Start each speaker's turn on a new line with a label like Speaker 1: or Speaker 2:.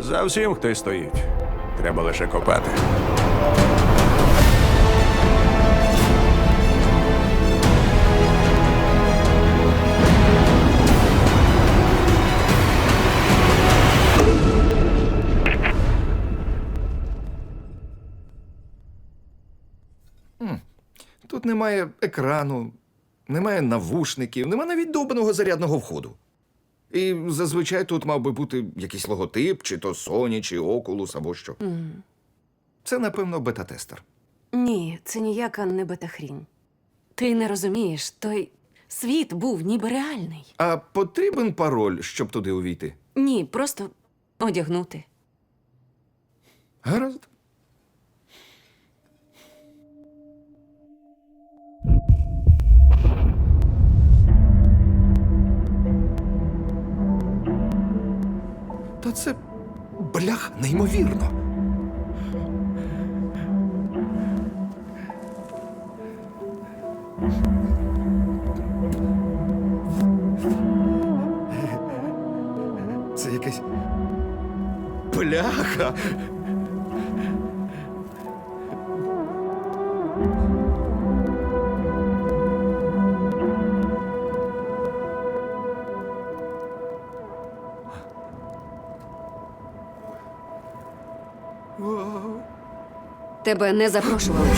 Speaker 1: За всім хтось стоїть. Треба лише копати.
Speaker 2: Тут немає екрану, немає навушників, немає навіть довбаного зарядного входу. І зазвичай тут мав би бути якийсь логотип, чи то Sony, чи Oculus, або що. Це, напевно, бета-тестер.
Speaker 3: Ні, це ніяка не бетахрінь. Ти не розумієш, той світ був ніби реальний.
Speaker 2: А потрібен пароль, щоб туди увійти?
Speaker 3: Ні, просто одягнути.
Speaker 2: Гаразд. Та це блях неймовірно. Це якась бляха.
Speaker 3: Тебе не запрошували.